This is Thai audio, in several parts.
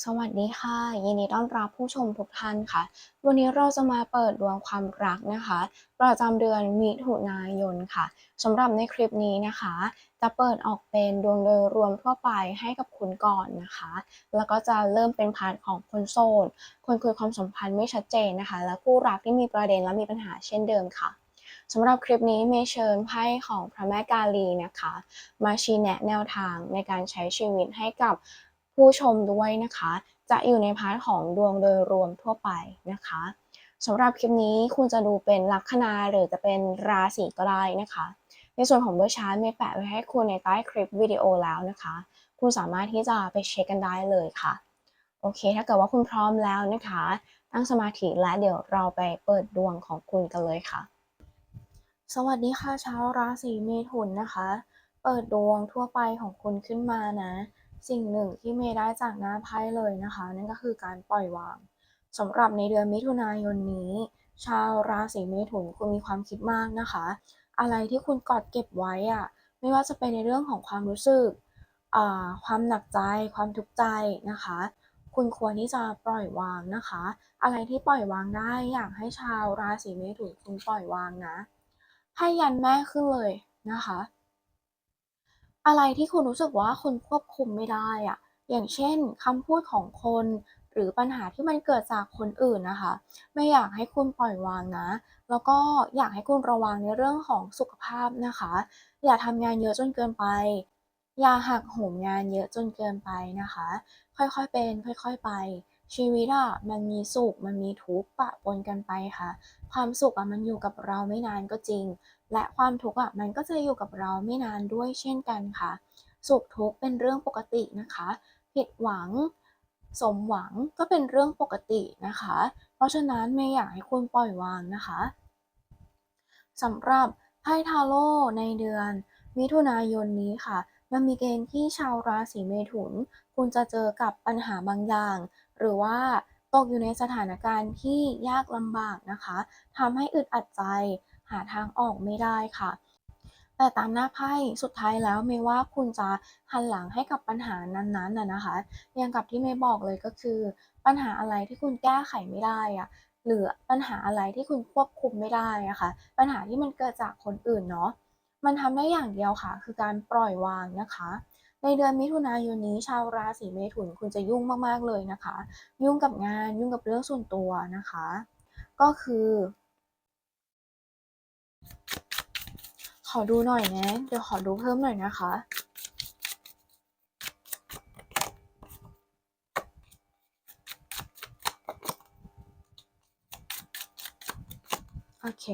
สวัสดีค่ะ ยินดีต้อนรับผู้ชมทุกท่านค่ะ วันนี้เราจะมาเปิดดวงความรักนะคะ ประจำเดือนมิถุนายนค่ะสำหรับในคลิปนี้นะคะ จะเปิดออกเป็นดวงโดยรวมทั่วไปให้กับคุณก่อนนะคะ แล้วก็จะเริ่มเป็นพาร์ทของคนโสดคนคุยความสัมพันธ์ไม่ชัดเจนนะคะ และคู่รักที่มีประเด็นและมีปัญหาเช่นเดิมค่ะสำหรับคลิปนี้เมย์เชิญไพ่ของพระแม่กาลีนะคะ มาชี้แนะแนวทางในการใช้ชีวิตให้กับ ผู้ชมด้วยนะคะ จะอยู่ในพาร์ทของดวงโดยรวมทั่วไปนะคะสำหรับคลิปนี้คุณจะดูเป็นลัคนาหรือจะเป็นราศีก็ได้นะคะ ในส่วนของเบอร์ชาร์ตมย์แปะไว้ให้คุณในใต้คลิปวิดีโอแล้วนะคะ คุณสามารถที่จะไปเช็คกันได้เลยค่ะโอเค ถ้าเกิดว่าคุณพร้อมแล้วนะคะ ตั้งสมาธิและเดี๋ยวเราไปเปิดดวงของคุณกันเลยค่ะ สวัสดีค่ะชาวราศีเมถุนนะคะ เปิดดวงทั่วไปของคุณขึ้นมานะ สิ่งหนึ่งที่เมย์ได้จากหน้าไพ่เลยนะคะ นั่นก็คือการปล่อยวางสำหรับในเดือนมิถุนายนนี้ ชาวราศีเมถุนคุณมีความคิดมากนะคะ อะไรที่คุณกอดเก็บไว้อะไม่ว่าจะเป็นในเรื่องของความรู้สึก ความหนักใจ ความทุกข์ใจนะคะ คุณควรที่จะปล่อยวางนะคะ อะไรที่ปล่อยวางได้อยากให้ชาวราศีเมถุนคุณปล่อยวางนะให้ยันแม่ขึ้นเลยนะคะ อะไรที่คุณรู้สึกว่าคุณควบคุมไม่ได้อะอย่างเช่นคำพูดของคน หรือปัญหาที่มันเกิดจากคนอื่นนะคะ ไม่อยากให้คุณปล่อยวางนะ แล้วก็อยากให้คุณระวังในเรื่องของสุขภาพนะคะ อย่าทำงานเยอะจนเกินไป อย่าหักโหมงานเยอะจนเกินไปนะคะ ค่อยๆเป็น ค่อยๆไป ชีวิตอะมันมีสุขมันมีทุกข์ปะปนกันไปค่ะ ความสุขอะมันอยู่กับเราไม่นานก็จริง และความทุกข์อะมันก็จะอยู่กับเราไม่นานด้วยเช่นกันค่ะ สุขทุกข์เป็นเรื่องปกตินะคะ ผิดหวัง สมหวังก็เป็นเรื่องปกตินะคะ เพราะฉะนั้นไม่อยากให้คุณปล่อยวางนะคะสำหรับไพ่ทาโร่ในเดือน มิถุนายนนี้ค่ะ มันมีเกณฑ์ที่ชาวราศีเมถุน คุณจะเจอกับปัญหาบางอย่าง หรือว่าตกอยู่ในสถานการณ์ที่ยากลำบากนะคะทำให้อึดอัดใจ หาทางออกไม่ได้ค่ะ แต่ตามหน้าไพ่สุดท้ายแล้วไม่ว่าคุณจะหันหลังให้กับปัญหานั้นๆน่ะนะคะอย่างกับที่เมย์บอกเลยก็คือ ปัญหาอะไรที่คุณแก้ไขไม่ได้อะหรือปัญหาอะไรที่คุณควบคุมไม่ได้อะค่ะ ปัญหาที่มันเกิดจากคนอื่นเนาะมันทำได้อย่างเดียวค่ะ คือการปล่อยวางนะคะ ในเดือนมิถุนายนนี้ชาวราศีเมถุนคุณจะยุ่งมากๆเลยนะคะ ยุ่งกับงานยุ่งกับเรื่องส่วนตัวนะคะ ก็คือ ขอดูหน่อยนะ เดี๋ยวขอดูเพิ่มหน่อยนะคะ โอเค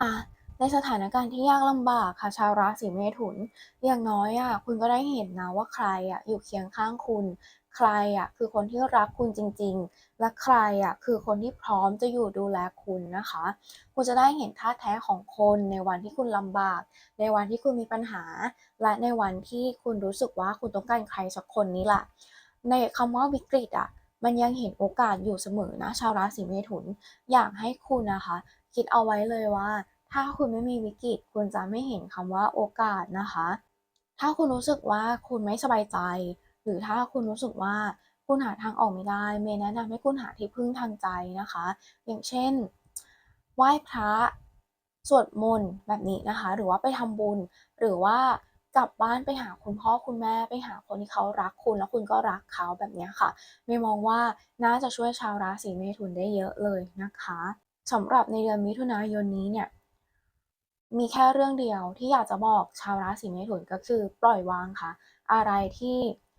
อะในสถานการณ์ที่ยากลำบากค่ะชาวราศีเมถุน อย่างน้อยอะคุณก็ได้เห็นนะว่าใครอะอยู่เคียงข้างคุณ ใครอะคือคนที่รักคุณจริง ๆ และใครอะคือคนที่พร้อมจะอยู่ดูแลคุณนะคะ คุณจะได้เห็นท่าแท้ของคนในวันที่คุณลำบาก ในวันที่คุณมีปัญหา และในวันที่คุณรู้สึกว่าคุณต้องการใครสักคนนี้แหละในคำว่าวิกฤตอะมันยังเห็นโอกาสอยู่เสมอนะ ชาวราศีเมถุน อยากให้คุณนะคะ คิดเอาไว้เลยว่า ถ้าคุณไม่มีวิกฤต คุณจะไม่เห็นคำว่าโอกาสนะคะ ถ้าคุณรู้สึกว่าคุณไม่สบายใจ หรือถ้าคุณรู้สึกว่าคุณหาทางออกไม่ได้ เมย์แนะนำให้คุณหาที่พึ่งทางใจนะคะ อย่างเช่น ไหว้พระสวดมนต์แบบนี้นะคะ หรือว่าไปทำบุญ หรือว่ากลับบ้านไปหาคุณพ่อคุณแม่ไปหาคนที่เขารักคุณแล้วคุณก็รักเขาแบบนี้ค่ะเมย์มองว่าน่าจะช่วยชาวราศีเมถุนได้เยอะเลยนะคะสำหรับในเดือนมิถุนายนนี้เนี่ยมีแค่เรื่องเดียวที่อยากจะบอกชาวราศีเมถุนก็คือปล่อยวางค่ะ อะไรที่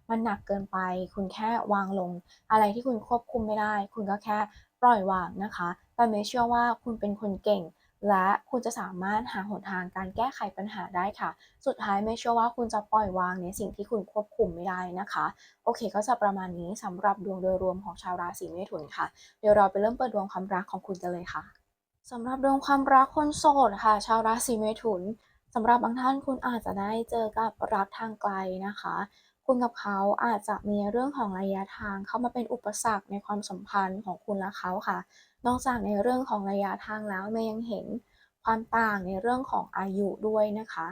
มันหนักเกินไป คุณแค่วางลง อะไรที่คุณควบคุมไม่ได้ คุณก็แค่ปล่อยวางนะคะแต่เมเชื่อว่าคุณเป็นคนเก่ง และคุณจะสามารถหาหนทางการแก้ไขปัญหาได้ค่ะ สุดท้ายเมย์เชื่อว่าคุณจะปล่อยวางในสิ่งที่คุณควบคุมไม่ได้นะคะ โอเคก็จะประมาณนี้สำหรับดวงโดยรวมของชาวราศีเมถุนค่ะ เดี๋ยวเราไปเริ่มเปิดดวงความรักของคุณกันเลยค่ะสำหรับดวงความรักคนโสดค่ะ ชาวราศีเมถุนสำหรับบางท่านคุณอาจจะได้เจอกับรักทางไกลนะคะ คุณกับเขาอาจจะมีเรื่องของระยะทางเข้ามาเป็นอุปสรรคในความสัมพันธ์ของคุณและเขาค่ะ นอกจากในเรื่องของระยะทางแล้วเมย์ยังเห็นความต่างในเรื่องของอายุด้วยนะคะ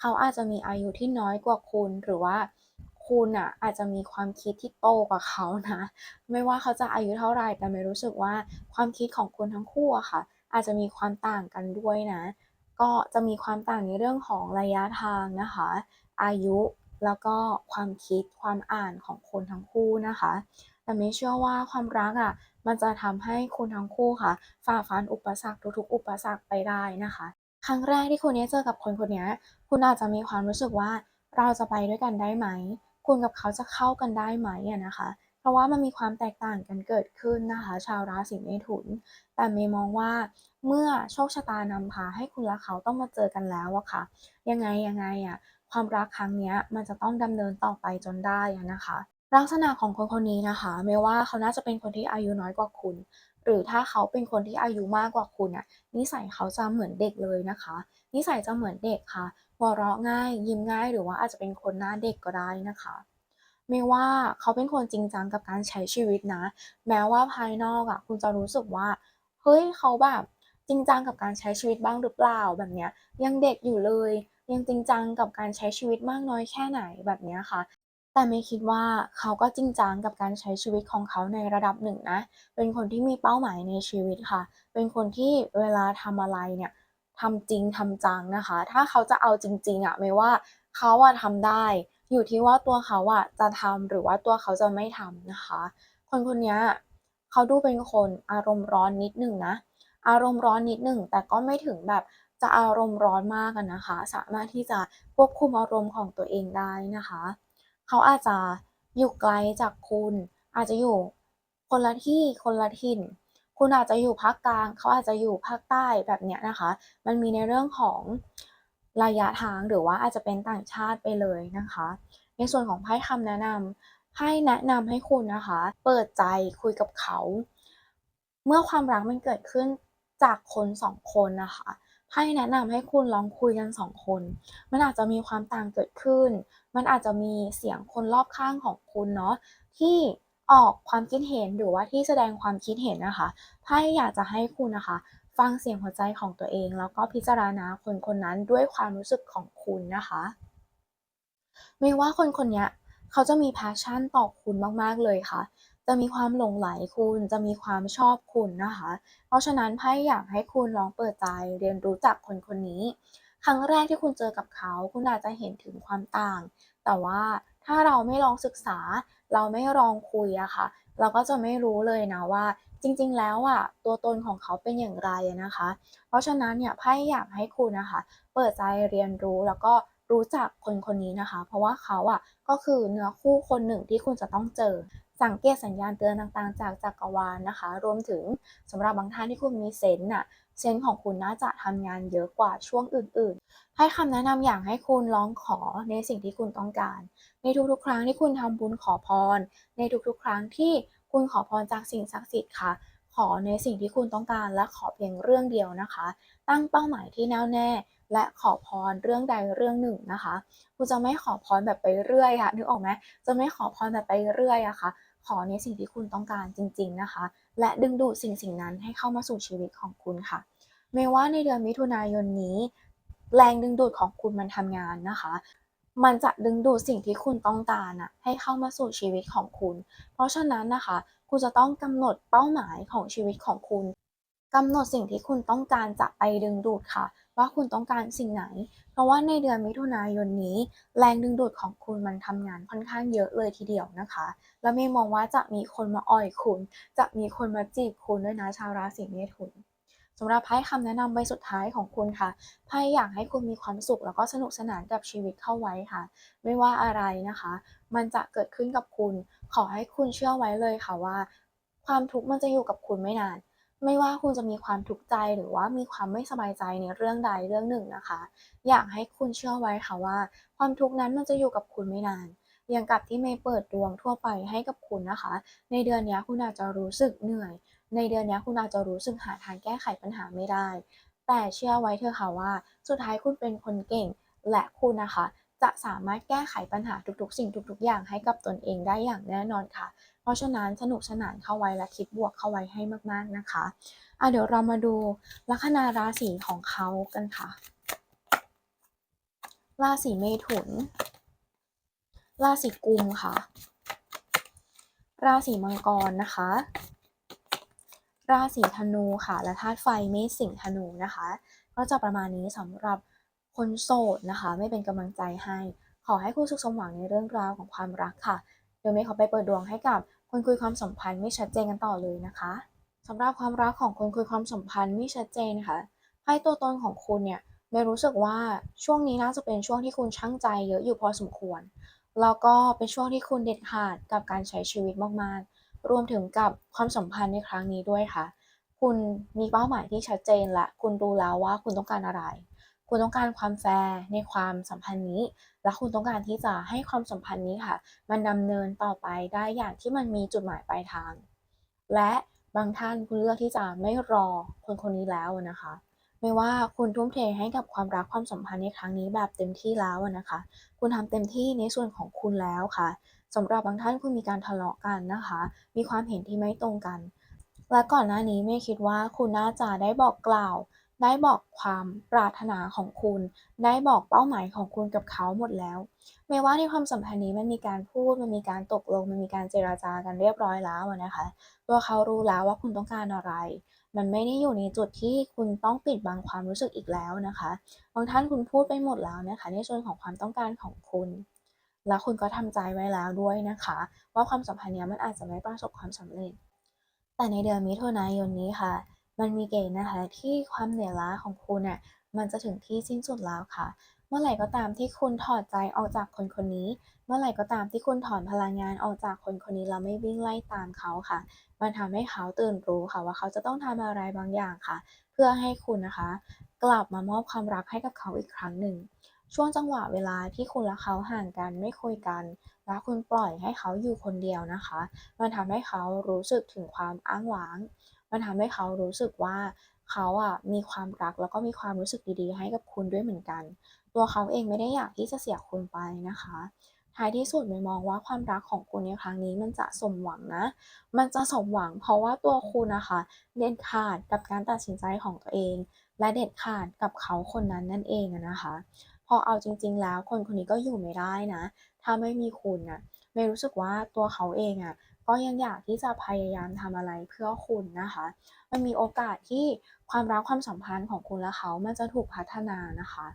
เขาอาจจะมีอายุที่น้อยกว่าคุณหรือว่าคุณอะอาจจะมีความคิดที่โตกว่าเขานะ ไม่ว่าเขาจะอายุเท่าไรแต่เมย์รู้สึกว่าความคิดของคุณทั้งคู่อะค่ะ อาจจะมีความต่างกันด้วยนะ ก็จะมีความต่างในเรื่องของระยะทางนะคะ อายุ แล้วก็ความคิดความอ่านของคนทั้งคู่นะคะแต่เมย์เชื่อว่าความรักอะมันจะทำให้คุณทั้งคู่ค่ะ ฝ่าฟันอุปสรรคทุกๆ อุปสรรคไปได้นะคะ ครั้งแรกที่คุณได้เจอกับคนคนนี้คุณอาจจะมีความรู้สึกว่าเราจะไปด้วยกันได้ไหม คุณกับเขาจะเข้ากันได้ไหมอะนะคะ เพราะว่ามันมีความแตกต่างกันเกิดขึ้นนะคะ ชาวราศีเมถุน แต่เมย์มองว่าเมื่อโชคชะตานำพาให้คุณและเขาต้องมาเจอกันแล้วอะค่ะ ยังไงยังไงอะ ความรักครั้งนี้มันจะต้องดำเนินต่อไปจนได้นะคะ ลักษณะของคนคนนี้นะคะเมย์ว่าเขาน่าจะเป็นคนที่อายุน้อยกว่าคุณ หรือถ้าเขาเป็นคนที่อายุมากกว่าคุณอะนิสัยเขาจะเหมือนเด็กเลยนะคะ นิสัยจะเหมือนเด็กค่ะหัวเราะง่ายยิ้มง่ายหรือว่าอาจจะเป็นคนหน้าเด็กก็ได้นะคะไม่ว่าเขาเป็นคนจริงจังกับการใช้ชีวิตนะ แม้ว่าภายนอกอะคุณจะรู้สึกว่า เฮ้ยเขาแบบจริงจังกับการใช้ชีวิตบ้างหรือเปล่าแบบเนี้ย ยังเด็กอยู่เลย ยังจริงจังกับการใช้ชีวิตมากน้อยแค่ไหนแบบนี้ค่ะ แต่ไม่คิดว่าเขาก็จริงจังกับการใช้ชีวิตของเขาในระดับหนึ่งนะ เป็นคนที่มีเป้าหมายในชีวิตค่ะ เป็นคนที่เวลาทำอะไรเนี่ยทำจริงทำจังนะคะ ถ้าเขาจะเอาจริงๆอะไม่ว่าเขาอะทำได้ อยู่ที่ว่าตัวเขาอะจะทำหรือว่าตัวเขาจะไม่ทำนะคะ คนคนนี้เขาดูเป็นคนอารมณ์ร้อนนิดหนึ่งนะ อารมณ์ร้อนนิดหนึ่งแต่ก็ไม่ถึงแบบ จะอารมณ์ร้อนมากนะคะ สามารถที่จะควบคุมอารมณ์ของตัวเองได้นะคะ เขาอาจจะอยู่ไกลจากคุณ อาจจะอยู่คนละที่คนละถิ่น คุณอาจจะอยู่ภาคกลาง เขาอาจจะอยู่ภาคใต้แบบเนี้ยนะคะ มันมีในเรื่องของระยะทางหรือว่าอาจจะเป็นต่างชาติไปเลยนะคะ ในส่วนของไพ่คำแนะนำไพ่แนะนำให้คุณนะคะ เปิดใจคุยกับเขา เมื่อความรักมันเกิดขึ้นจากคนสองคนนะคะ ไพ่แนะนำให้คุณลองคุยกันสองคน มันอาจจะมีความต่างเกิดขึ้น มันอาจจะมีเสียงคนรอบข้างของคุณเนาะที่ออกความคิดเห็นหรือว่าที่แสดงความคิดเห็นนะคะไพ่อยากจะให้คุณนะคะ ฟังเสียงหัวใจของตัวเอง แล้วก็พิจารณาคนคนนั้นด้วยความรู้สึกของคุณนะคะ ไม่ว่าคนคนนี้เขาจะมี passion ต่อคุณมากๆเลยค่ะ จะมีความหลงไหลคุณ จะมีความชอบคุณนะคะ เพราะฉะนั้นไพ่อยากให้คุณลองเปิดใจเรียนรู้จักคนคนนี้ ครั้งแรกที่คุณเจอกับเขา คุณอาจจะเห็นถึงความต่าง แต่ว่าถ้าเราไม่ลองศึกษา เราไม่ลองคุยอะค่ะ เราก็จะไม่รู้เลยนะว่า จริงๆ แล้วอะตัวตนของเขาเป็นอย่างไรนะคะ เพราะฉะนั้นเนี่ยไพ่อยากให้คุณนะคะ เปิดใจเรียนรู้แล้วก็รู้จักคนคนนี้นะคะ เพราะว่าเขาอะก็คือเนื้อคู่คนหนึ่งที่คุณจะต้องเจอ สังเกตสัญญาณเตือนต่างๆ จากจักรวาลนะคะ รวมถึงสำหรับบางท่านที่คุณมีเซนต์น่ะเซนส์ของคุณน่าจะทำงานเยอะกว่าช่วงอื่นๆ ให้คำแนะนำอย่างให้คุณร้องขอในสิ่งที่คุณต้องการ ในทุกๆ ครั้งที่คุณทำบุญขอพร ในทุกๆ ครั้งที่คุณขอพรจากสิ่งศักดิ์สิทธิ์ค่ะ ขอในสิ่งที่คุณต้องการและขอเพียงเรื่องเดียวนะคะ ตั้งเป้าหมายที่แน่วแน่และขอพรเรื่องใดเรื่องหนึ่งนะคะ คุณจะไม่ขอพรแบบไปเรื่อยอะนึกออกไหมจะไม่ขอพรแบบไปเรื่อยอะค่ะ ขอในสิ่งที่คุณต้องการจริง ๆนะคะ และดึงดูดสิ่งสิ่งนั้นให้เข้ามาสู่ชีวิตของคุณค่ะไม่ว่าในเดือนมิถุนายนนี้ แรงดึงดูดของคุณมันทำงานนะคะ มันจะดึงดูดสิ่งที่คุณต้องการอะให้เข้ามาสู่ชีวิตของคุณ เพราะฉะนั้นนะคะ คุณจะต้องกำหนดเป้าหมายของชีวิตของคุณกำหนดสิ่งที่คุณต้องการจะไปดึงดูดค่ะ ว่าคุณต้องการสิ่งไหน เพราะว่าในเดือนมิถุนายนนี้ แรงดึงดูดของคุณมันทำงานค่อนข้างเยอะเลยทีเดียวนะคะ แล้วเมย์มองว่าจะมีคนมาอ่อยคุณ จะมีคนมาจีบคุณด้วยนะชาวราศีเมถุนสำหรับไพ่คำแนะนำใบสุดท้ายของคุณค่ะไพ่อยากให้คุณมีความสุขแล้วก็สนุกสนานกับชีวิตเข้าไว้ค่ะ ไม่ว่าอะไรนะคะ มันจะเกิดขึ้นกับคุณ ขอให้คุณเชื่อไว้เลยค่ะว่า ความทุกข์มันจะอยู่กับคุณไม่นาน ไม่ว่าคุณจะมีความทุกข์ใจหรือว่ามีความไม่สบายใจในเรื่องใดเรื่องหนึ่งนะคะ อยากให้คุณเชื่อไว้ค่ะว่า ความทุกข์นั้นมันจะอยู่กับคุณไม่นานอย่างกับที่เมย์เปิดดวงทั่วไปให้กับคุณนะคะ ในเดือนนี้คุณอาจจะรู้สึกเหนื่อย ในเดือนนี้คุณอาจจะรู้สึกหาทางแก้ไขปัญหาไม่ได้ แต่เชื่อไว้เถอะค่ะว่า สุดท้ายคุณเป็นคนเก่ง และคุณนะคะ จะสามารถแก้ไขปัญหาทุกๆ สิ่งทุก ๆ อย่างให้กับตนเองได้อย่างแน่นอนค่ะ ราะฉะนั้นสนุกสนานเข้าไว้และคิดบวกเข้าไว้ให้มากๆนะคะอะเดี๋ยวเรามาดูลัคนาราศีของเขากันค่ะ ราศีเมถุน ราศีกุมค่ะ ราศีมังกรนะคะ ราศีธนูค่ะ และธาตุไฟเมษสิงธนูนะคะ ก็จะประมาณนี้สำหรับคนโสดนะคะ ไม่เป็นกำลังใจให้ ขอให้คุณสุขสมหวังในเรื่องราวของความรักค่ะเดี๋ยวเมย์ขอไปเปิดดวงให้กับ คนคุยความสัมพันธ์ไม่ชัดเจนกันต่อเลยนะคะสำหรับความรักของคนคุยความสัมพันธ์ไม่ชัดเจนค่ะไพ่ตัวตนของคุณเนี่ยเมย์รู้สึกว่าช่วงนี้น่าจะเป็นช่วงที่คุณช่างใจเยอะอยู่พอสมควร แล้วก็เป็นช่วงที่คุณเด็ดขาดกับการใช้ชีวิตมากๆ รวมถึงกับความสัมพันธ์ในครั้งนี้ด้วยค่ะ คุณมีเป้าหมายที่ชัดเจนและคุณรู้แล้วว่าคุณต้องการอะไร คุณต้องการความแฟร์ในความสัมพันธ์นี้ และคุณต้องการที่จะให้ความสัมพันธ์นี้ค่ะ มันดำเนินต่อไปได้อย่างที่มันมีจุดหมายปลายทาง และบางท่านคุณเลือกที่จะไม่รอคนคนนี้แล้วนะคะ ไม่ว่าคุณทุ่มเทให้กับความรักความสัมพันธ์ในครั้งนี้แบบเต็มที่แล้วนะคะ คุณทำเต็มที่ในส่วนของคุณแล้วค่ะสำหรับบางท่านคุณมีการทะเลาะกันนะคะ มีความเห็นที่ไม่ตรงกัน และก่อนหน้านี้ไม่คิดว่าคุณน่าจะได้บอกกล่าว ได้บอกความปรารถนาของคุณ ได้บอกเป้าหมายของคุณกับเขาหมดแล้ว ไม่ว่าในความสัมพันธ์นี้มันมีการพูด มันมีการตกลง มันมีการเจราจากันเรียบร้อยแล้วนะคะ ตัวเขารู้แล้วว่าคุณต้องการอะไร มันไม่ได้อยู่ในจุดที่คุณต้องปิดบังความรู้สึกอีกแล้วนะคะ บางท่านคุณพูดไปหมดแล้วนะคะ ในส่วนของความต้องการของคุณแล้วคุณก็ทำใจไว้แล้วด้วยนะคะ ว่าความสัมพันธ์นี้มันอาจจะไม่ประสบความสำเร็จ แต่ในเดือนมิถุนายนนี้ค่ะ มันมีเกณฑ์นะคะที่ความเหนื่อยล้าของคุณเนี่ยมันจะถึงที่สิ้นสุดแล้วค่ะ เมื่อไหร่ก็ตามที่คุณถอดใจออกจากคนคนนี้ เมื่อไหร่ก็ตามที่คุณถอนพลังงานออกจากคนคนนี้แล้วไม่วิ่งไล่ตามเขาค่ะ มันทำให้เขาตื่นรู้ค่ะว่าเขาจะต้องทำอะไรบางอย่างค่ะ เพื่อให้คุณนะคะ กลับมามอบความรักให้กับเขาอีกครั้งหนึ่ง ช่วงจังหวะเวลาที่คุณและเขาห่างกันไม่คุยกันแล้วคุณปล่อยให้เขาอยู่คนเดียวนะคะ มันทำให้เขารู้สึกถึงความอ้างว้าง มันทำให้เขารู้สึกว่าเขาอะมีความรักแล้วก็มีความรู้สึกดีๆ ให้กับคุณด้วยเหมือนกัน ตัวเขาเองไม่ได้อยากที่จะเสียคุณไปนะคะ ท้ายที่สุดไม่มองว่าความรักของคุณในครั้งนี้มันจะสมหวังนะ มันจะสมหวังเพราะว่าตัวคุณนะคะเด็ดขาดกับการตัดสินใจของตัวเอง และเด็ดขาดกับเขาคนนั้นนั่นเองนะคะ พอเอาจริง ๆ แล้วคนคนนี้ก็อยู่ไม่ได้นะ ถ้าไม่มีคุณนะ ไม่รู้สึกว่าตัวเขาเองอะก็ยังอยากที่จะพยายามทำอะไรเพื่อคุณนะคะ มันมีโอกาสที่ความรักความสัมพันธ์ของคุณและเขามันจะถูกพัฒนานะคะ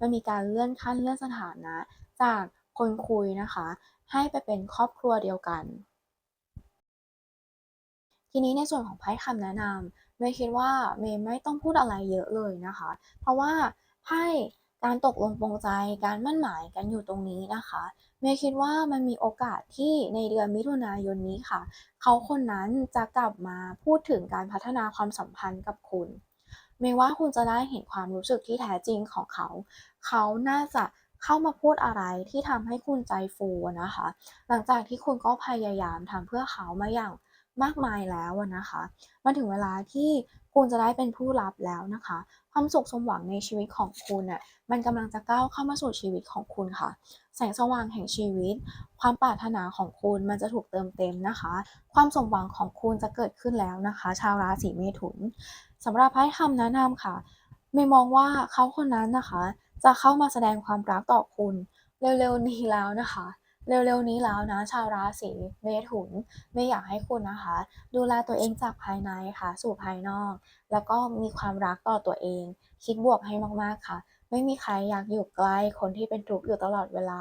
มันมีการเลื่อนขั้นเลื่อนสถานะ จากคนคุยนะคะ ให้ไปเป็นครอบครัวเดียวกัน ทีนี้ในส่วนของไพ่คำแนะนำเมย์คิดว่าเมย์ไม่ต้องพูดอะไรเยอะเลยนะคะ เพราะว่าไพ่การตกลงปรงใจการมั่นหมายกันอยู่ตรงนี้นะคะ เมย์คิดว่ามันมีโอกาสที่ในเดือนมิถุนายนนี้ค่ะ เขาคนนั้นจะกลับมาพูดถึงการพัฒนาความสัมพันธ์กับคุณเมย์ว่าคุณจะได้เห็นความรู้สึกที่แท้จริงของเขา เขาน่าจะเข้ามาพูดอะไรที่ทำให้คุณใจฟูนะคะ หลังจากที่คุณก็พยายามทำเพื่อเขามาอย่าง มากมายแล้วนะคะ มาถึงเวลาที่คุณจะได้เป็นผู้รับแล้วนะคะ ความสุขสมหวังในชีวิตของคุณน่ะมันกำลังจะก้าวเข้ามาสู่ชีวิตของคุณค่ะ แสงสว่างแห่งชีวิต ความปรารถนาของคุณมันจะถูกเติมเต็มนะคะ ความสมหวังของคุณจะเกิดขึ้นแล้วนะคะ ชาวราศีเมถุนสำหรับให้คำแนะนำค่ะ ไม่มองว่าเขาคนนั้นนะคะ จะเข้ามาแสดงความรักต่อคุณเร็วๆนี้แล้วนะคะ เร็วๆนี้แล้วนะชาวราศีเมถุนไม่อยากให้คุณนะคะ ดูแลตัวเองจากภายในค่ะ สู่ภายนอก แล้วก็มีความรักต่อตัวเอง คิดบวกให้มากๆค่ะ ไม่มีใครอยากอยู่ใกล้คนที่เป็นทุกข์อยู่ตลอดเวลา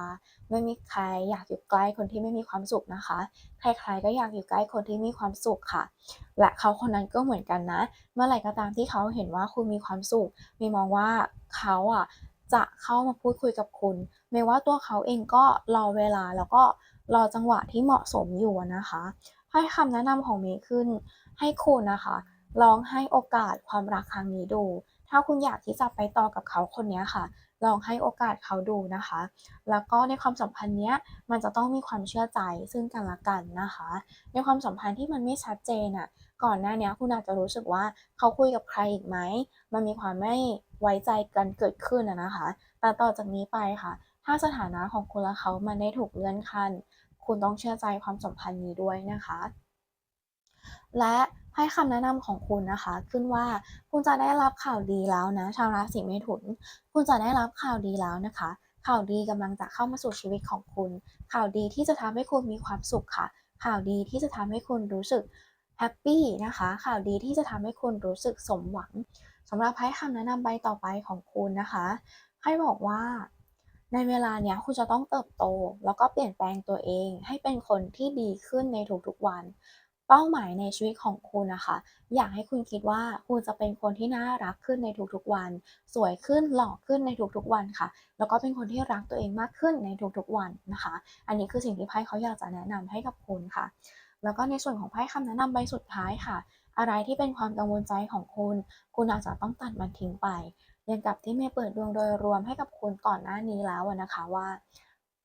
ไม่มีใครอยากอยู่ใกล้คนที่ไม่มีความสุขนะคะ ใครๆก็อยากอยู่ใกล้คนที่มีความสุขค่ะ และเขาคนนั้นก็เหมือนกันนะ เมื่อไหร่ก็ตามที่เขาเห็นว่าคุณมีความสุข มีมองว่าเขาอะจะเข้ามาพูดคุยกับคุณ ไม่ว่าตัวเขาเองก็รอเวลาแล้วก็รอจังหวะที่เหมาะสมอยู่นะคะให้คำแนะนำของเมย์ขึ้น ให้คุณนะคะลองให้โอกาสความรักครั้งนี้ดู ถ้าคุณอยากที่จะไปต่อกับเขาคนนี้ค่ะ ลองให้โอกาสเขาดูนะคะ แล้วก็ในความสัมพันธ์เนี้ยมันจะต้องมีความเชื่อใจซึ่งกันและกันนะคะ ในความสัมพันธ์ที่มันไม่ชัดเจนอะ ก่อนหน้านี้คุณอาจจะรู้สึกว่าเขาคุยกับใครอีกไหม มันมีความไม่ไว้ใจกันเกิดขึ้นนะคะ แต่ต่อจากนี้ไปค่ะ ถ้าสถานะของคุณและเขามันได้ถูกเลื่อนขั้น คุณต้องเชื่อใจความสัมพันธ์นี้ด้วยนะคะ และให้คำแนะนำของคุณนะคะ ขึ้นว่าคุณจะได้รับข่าวดีแล้วนะ ชาวราศีเมถุน คุณจะได้รับข่าวดีแล้วนะคะ ข่าวดีกำลังจะเข้ามาสู่ชีวิตของคุณ ข่าวดีที่จะทำให้คุณมีความสุขค่ะ ข่าวดีที่จะทำให้คุณรู้สึกแฮปปี้นะคะ ข่าวดีที่จะทำให้คุณรู้สึกสมหวังสำหรับไพ่คำแนะนำใบต่อไปของคุณนะคะไพ่บอกว่า ในเวลาเนี้ยคุณจะต้องเติบโต แล้วก็เปลี่ยนแปลงตัวเอง ให้เป็นคนที่ดีขึ้นในทุกๆวัน เป้าหมายในชีวิตของคุณนะคะ อยากให้คุณคิดว่าคุณจะเป็นคนที่น่ารักขึ้นในทุกๆวัน สวยขึ้นหล่อขึ้นในทุกๆวันค่ะ แล้วก็เป็นคนที่รักตัวเองมากขึ้นในทุกๆวันนะคะ อันนี้คือสิ่งที่ไพ่เขาอยากจะแนะนำให้กับคุณค่ะ แล้วก็ในส่วนของไพ่คำแนะนำใบสุดท้ายค่ะ อะไรที่เป็นความกังวลใจของคุณ คุณอาจจะต้องตัดมันทิ้งไป อย่างกับที่เมย์เปิดดวงโดยรวมให้กับคุณก่อนหน้านี้แล้วนะคะว่า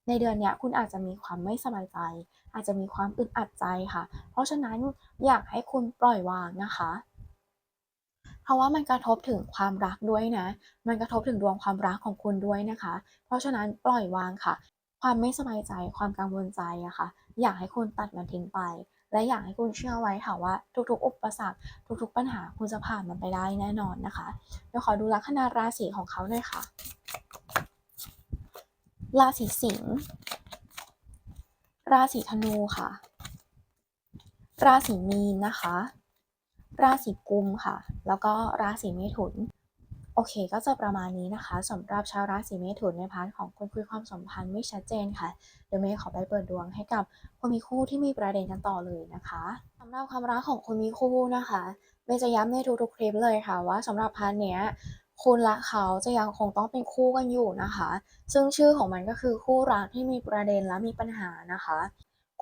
ในเดือนนี้คุณอาจจะมีความไม่สบายใจ อาจจะมีความอึดอัดใจค่ะ เพราะฉะนั้นอยากให้คุณปล่อยวางนะคะเพราะว่ามันกระทบถึงความรักด้วยนะ มันกระทบถึงดวงความรักของคุณด้วยนะคะ เพราะฉะนั้นปล่อยวางค่ะ ความไม่สบายใจ ความกังวลใจอะค่ะ อยากให้คุณตัดมันทิ้งไป และอยากให้คุณเชื่อไว้ค่ะว่าทุกๆ อุปสรรค ทุกๆ ปัญหาคุณจะผ่านมันไปได้แน่นอนนะคะเดี๋ยวขอดูลัคนาราศีของเขาเลยค่ะ ราศีสิงห์ราศีธนูค่ะ ราศีมีนนะคะ ราศีกุมค่ะ แล้วก็ราศีเมถุน โอเค ก็จะประมาณนี้นะคะสำหรับชาวราศีเมถุนในพาร์ทของคนคุยความสัมพันธ์ไม่ชัดเจนค่ะ เดี๋ยวเมย์ขอไปเปิดดวงให้กับคนมีคู่ที่มีประเด็นกันต่อเลยนะคะสำหรับความรักของคนมีคู่นะคะเมย์จะย้ำในทุกๆคลิปเลยค่ะ ว่าสำหรับพาร์ทเนี้ยคุณและเขาจะยังคงต้องเป็นคู่กันอยู่นะคะ ซึ่งชื่อของมันก็คือคู่รักที่มีประเด็นและมีปัญหานะคะ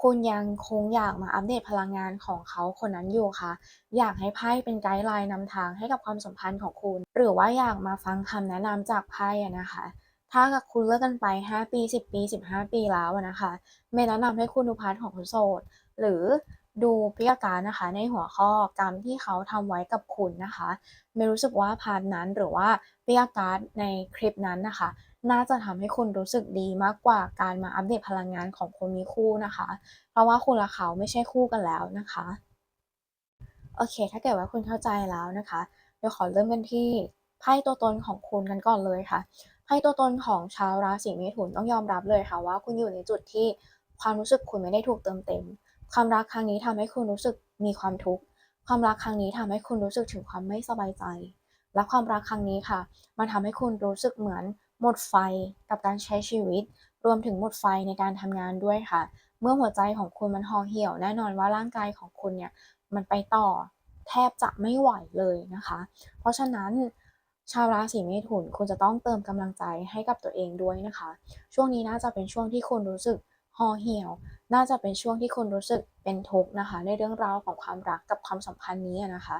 คุณยังคงอยากมาอัปเดตพลังงานของเขาคนนั้นอยู่ค่ะ อยากให้ไพ่เป็นไกด์ไลน์นำทางให้กับความสัมพันธ์ของคุณ หรือว่าอยากมาฟังคำแนะนำจากไพ่นะคะ ถ้ากับคุณเลิกกันไป 5 ปี 10 ปี 15 ปีแล้วนะคะเมย์แนะนำให้คุณดูพาร์ทของคุณโสด หรือ ดูพิการนะคะ ในหัวข้อกรรมที่เขาทำไว้กับคุณนะคะเมย์รู้สึกว่าพาร์ทนั้นหรือว่าพิการในคลิปนั้นนะคะ น่าจะทำให้คุณรู้สึกดีมากกว่าการมาอัปเดตพลังงานของคนมีคู่นะคะ เพราะว่าคุณและเขาไม่ใช่คู่กันแล้วนะคะโอเค ถ้าเกิดว่าคุณเข้าใจแล้วนะคะเดี๋ยวขอเริ่มกันที่ไพ่ตัวตนของคุณกันก่อนเลยค่ะไพ่ตัวตนของชาวราศีเมถุนต้องยอมรับเลยค่ะว่าคุณอยู่ในจุดที่ความรู้สึกคุณไม่ได้ถูกเติมเต็ม ความรักครั้งนี้ทำให้คุณรู้สึกมีความทุกข์ ความรักครั้งนี้ทำให้คุณรู้สึกถึงความไม่สบายใจ และความรักครั้งนี้ค่ะ มันทำให้คุณรู้สึกเหมือนหมดไฟกับการใช้ชีวิต รวมถึงหมดไฟในการทำงานด้วยค่ะ เมื่อหัวใจของคุณมันห่อเหี่ยวแน่นอนว่าร่างกายของคุณเนี่ยมันไปต่อแทบจะไม่ไหวเลยนะคะ เพราะฉะนั้นชาวราศีเมถุนคุณจะต้องเติมกำลังใจให้กับตัวเองด้วยนะคะ ช่วงนี้น่าจะเป็นช่วงที่คุณรู้สึก ห่อเหี่ยว น่าจะเป็นช่วงที่คุณรู้สึกเป็นทุกข์นะคะ ในเรื่องราวของความรักกับความสัมพันธ์นี้นะคะ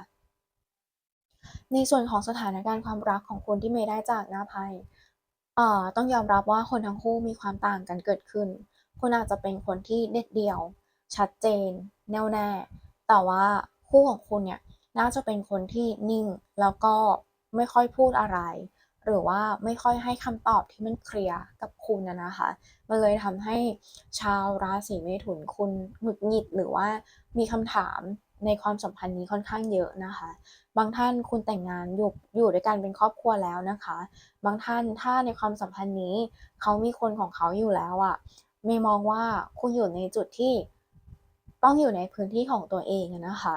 ในส่วนของสถานการณ์ความรักของคุณที่เมย์ได้จากหน้าไพ่ต้องยอมรับว่าคนทั้งคู่มีความต่างกันเกิดขึ้น คุณอาจจะเป็นคนที่เด็ดเดี่ยว ชัดเจน แน่วแน่ แต่ว่าคู่ของคุณเนี่ยน่าจะเป็นคนที่นิ่งแล้วก็ไม่ค่อยพูดอะไร หรือว่าไม่ค่อยให้คำตอบที่มันเคลียร์กับคุณนะนะคะ มันเลยทำให้ชาวราศีเมถุนคุณหงุดหงิดหรือว่ามีคำถามในความสัมพันธ์นี้ค่อนข้างเยอะนะคะ บางท่านคุณแต่งงานอยู่อยู่ด้วยกันเป็นครอบครัวแล้วนะคะ บางท่านถ้าในความสัมพันธ์นี้เขามีคนของเขาอยู่แล้วอะ่ะเมย์มองว่าคุณอยู่ในจุดที่ต้องอยู่ในพื้นที่ของตัวเองนะคะ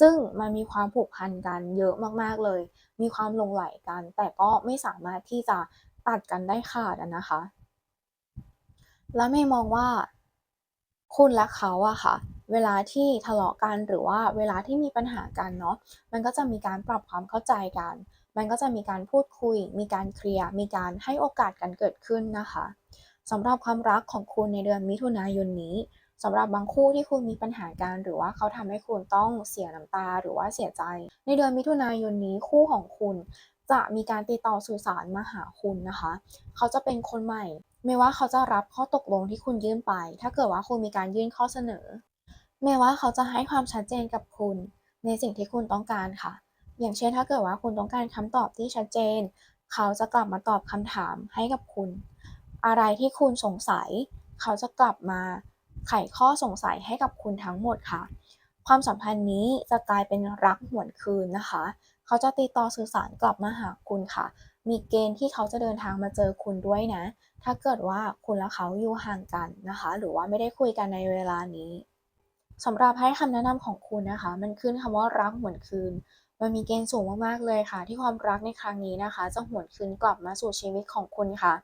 ซึ่งมันมีความผูกพันกันเยอะมากๆเลย มีความลงไหลกัน แต่ก็ไม่สามารถที่จะตัดกันได้ขาดนะคะ และเมย์มองว่าคุณและเขาอะค่ะ เวลาที่ทะเลาะกันหรือว่าเวลาที่มีปัญหากันเนาะมันก็จะมีการปรับความเข้าใจกัน มันก็จะมีการพูดคุย มีการเคลียร์มีการให้โอกาสกันเกิดขึ้นนะคะสำหรับความรักของคุณในเดือนมิถุนายนนี้ สำหรับบางคู่ที่คุณมีปัญหากันหรือว่าเขาทำให้คุณต้องเสียน้ำตาหรือว่าเสียใจ ในเดือนมิถุนายนนี้คู่ของคุณ จะมีการติดต่อสื่อสารมาหาคุณนะคะ เขาจะเป็นคนใหม่ ไม่ว่าเขาจะรับข้อตกลงที่คุณยื่นไป ถ้าเกิดว่าคุณมีการยื่นข้อเสนอไม่ว่าเขาจะให้ความชัดเจนกับคุณ ในสิ่งที่คุณต้องการค่ะ อย่างเช่นถ้าเกิดว่าคุณต้องการคำตอบที่ชัดเจน เขาจะกลับมาตอบคำถามให้กับคุณ อะไรที่คุณสงสัย เขาจะกลับมา ไขข้อสงสัยให้กับคุณทั้งหมดค่ะ ความสัมพันธ์นี้จะกลายเป็นรักหวนคืนนะคะ เขาจะติดต่อสื่อสารกลับมาหาคุณค่ะ มีเกณฑ์ที่เขาจะเดินทางมาเจอคุณด้วยนะ ถ้าเกิดว่าคุณและเขาอยู่ห่างกันนะคะ หรือว่าไม่ได้คุยกันในเวลานี้สำหรับให้คำแนะนำของคุณนะคะ มันขึ้นคำว่ารักหวนคืนมันมีเกณฑ์สูงมากๆเลยค่ะ ที่ความรักในครั้งนี้นะคะ จะหวนคืนกลับมาสู่ชีวิตของคุณค่ะ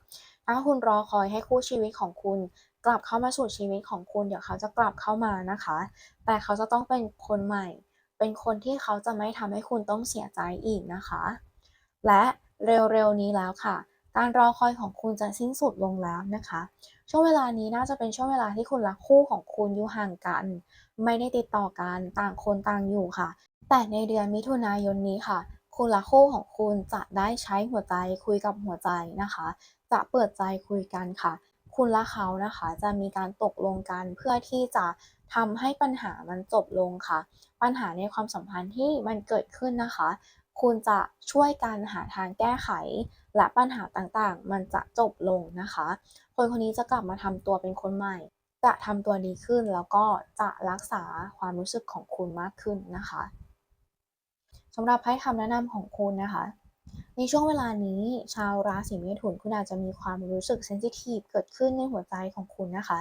ถ้าคุณรอคอยให้คู่ชีวิตของคุณ กลับเข้ามาสู่ชีวิตของคุณ เดี๋ยวเขาจะกลับเข้ามานะคะ แต่เขาจะต้องเป็นคนใหม่ เป็นคนที่เขาจะไม่ทำให้คุณต้องเสียใจอีกนะคะ และเร็วๆนี้แล้วค่ะ การรอคอยของคุณจะสิ้นสุดลงแล้วนะคะ ช่วงเวลานี้น่าจะเป็นช่วงเวลาที่คุณรักคู่ของคุณอยู่ห่างกัน ไม่ได้ติดต่อกันต่างคนต่างอยู่ค่ะ แต่ในเดือนมิถุนายนนี้ค่ะคุณรักคู่ของคุณจะได้ใช้หัวใจคุยกับหัวใจนะคะ จะเปิดใจคุยกันค่ะ คุณและเขานะคะ จะมีการตกลงกันเพื่อที่จะทำให้ปัญหามันจบลงค่ะ ปัญหาในความสัมพันธ์ที่มันเกิดขึ้นนะคะ คุณจะช่วยกันหาทางแก้ไข และปัญหาต่างๆ มันจะจบลงนะคะ คนคนนี้จะกลับมาทำตัวเป็นคนใหม่ จะทำตัวดีขึ้นแล้วก็จะรักษาความรู้สึกของคุณมากขึ้นนะคะสำหรับไพ่คำแนะนำของคุณนะคะ ในช่วงเวลานี้ ชาวราศีเมถุนคุณอาจจะมีความรู้สึกเซนซิทีฟเกิดขึ้นในหัวใจของคุณนะคะ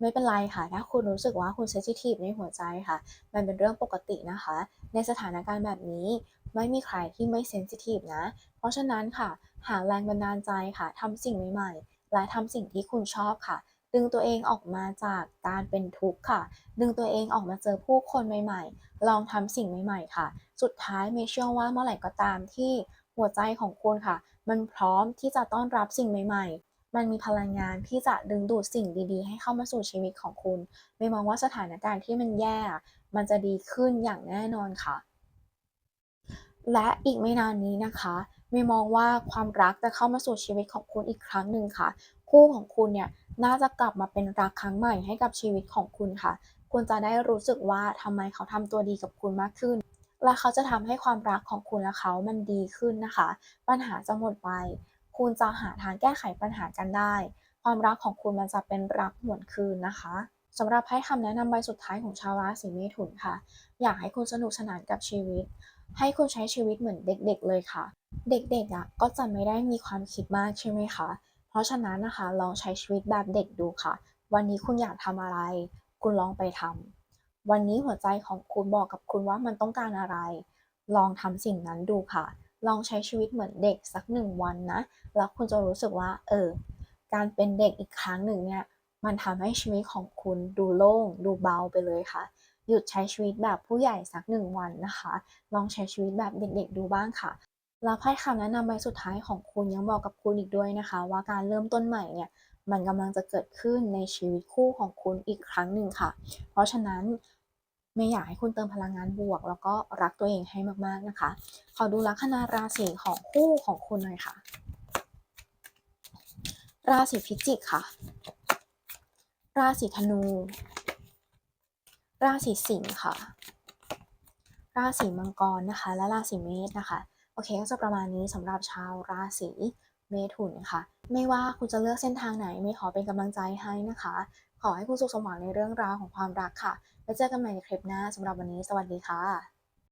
ไม่เป็นไรค่ะ ถ้าคุณรู้สึกว่าคุณเซนซิทีฟในหัวใจค่ะ มันเป็นเรื่องปกตินะคะ ในสถานการณ์แบบนี้ไม่มีใครที่ไม่เซนซิทีฟนะ เพราะฉะนั้นค่ะ หาแรงบันดาลใจค่ะทำสิ่งใหม่ๆ และทำสิ่งที่คุณชอบค่ะ ดึงตัวเองออกมาจากการเป็นทุกข์ค่ะ ดึงตัวเองออกมาเจอผู้คนใหม่ ๆ ลองทำสิ่งใหม่ ๆ ค่ะ สุดท้ายเมย์เชื่อว่าเมื่อไหร่ก็ตามที่ หัวใจของคุณค่ะ มันพร้อมที่จะต้อนรับสิ่งใหม่ ๆ มันมีพลังงานที่จะดึงดูดสิ่งดีๆ ให้เข้ามาสู่ชีวิตของคุณ ไม่มองว่าสถานการณ์ที่มันแย่ มันจะดีขึ้นอย่างแน่นอนค่ะ และอีกไม่นานนี้นะคะไม่มองว่าความรักจะเข้ามาสู่ชีวิตของคุณอีกครั้งหนึ่งค่ะ คู่ของคุณเนี่ยน่าจะกลับมาเป็นรักครั้งใหม่ให้กับชีวิตของคุณค่ะ คุณจะได้รู้สึกว่าทำไมเขาทำตัวดีกับคุณมากขึ้น และเขาจะทำให้ความรักของคุณและเขามันดีขึ้นนะคะ ปัญหาจะหมดไป คุณจะหาทางแก้ไขปัญหากันได้ ความรักของคุณมันจะเป็นรักหวนคืนนะคะสำหรับให้คำแนะนำใบสุดท้ายของชาวราศีเมถุนค่ะ อยากให้คุณสนุกสนานกับชีวิต ให้คุณใช้ชีวิตเหมือนเด็กๆเลยค่ะ เด็กๆอะก็จะไม่ได้มีความคิดมากใช่ไหมคะ เพราะฉะนั้นนะคะลองใช้ชีวิตแบบเด็กดูค่ะ วันนี้คุณอยากทำอะไร คุณลองไปทำ วันนี้หัวใจของคุณบอกกับคุณว่ามันต้องการอะไร ลองทำสิ่งนั้นดูค่ะ ลองใช้ชีวิตเหมือนเด็กสักหนึ่งวันนะ แล้วคุณจะรู้สึกว่า เออ การเป็นเด็กอีกครั้งหนึ่งเนี่ย มันทำให้ชีวิตของคุณดูโล่ง ดูเบาไปเลยค่ะ หยุดใช้ชีวิตแบบผู้ใหญ่สักหนึ่งวันนะคะ ลองใช้ชีวิตแบบเด็กๆดูบ้างค่ะแล้วไพ่คำแนะนำใบสุดท้ายของคุณยังบอกกับคุณอีกด้วยนะคะ ว่าการเริ่มต้นใหม่เนี่ยมันกำลังจะเกิดขึ้นในชีวิตคู่ของคุณอีกครั้งหนึ่งค่ะ เพราะฉะนั้น ไม่อยากให้คุณเติมพลังงานบวก แล้วก็รักตัวเองให้มากๆนะคะ ขอดูลัคนาราศีของคู่ของคุณหน่อยค่ะ ราศีพิจิกค่ะ ราศีธนู ราศีสิงค์ค่ะ ราศีมังกรนะคะ และราศีเมษนะคะโอเคก็จะประมาณนี้สำหรับชาวราศีเมถุนค่ะ ไม่ว่าคุณจะเลือกเส้นทางไหนไม่ขอเป็นกำลังใจให้นะคะ ขอให้คุณสุขสมหวังในเรื่องราวของความรักค่ะ แล้วเจอกันใหม่ในคลิปหน้าสำหรับวันนี้ สวัสดีค่ะ